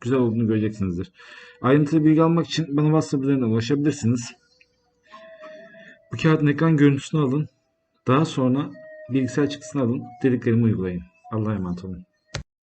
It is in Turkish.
güzel olduğunu göreceksinizdir. Ayrıntılı bilgi almak için bana WhatsApp üzerinden ulaşabilirsiniz. Bu kağıdın ekran görüntüsünü alın. Daha sonra bilgisayar çıktısını alın. Dediklerimi uygulayın. Allah'a emanet olun.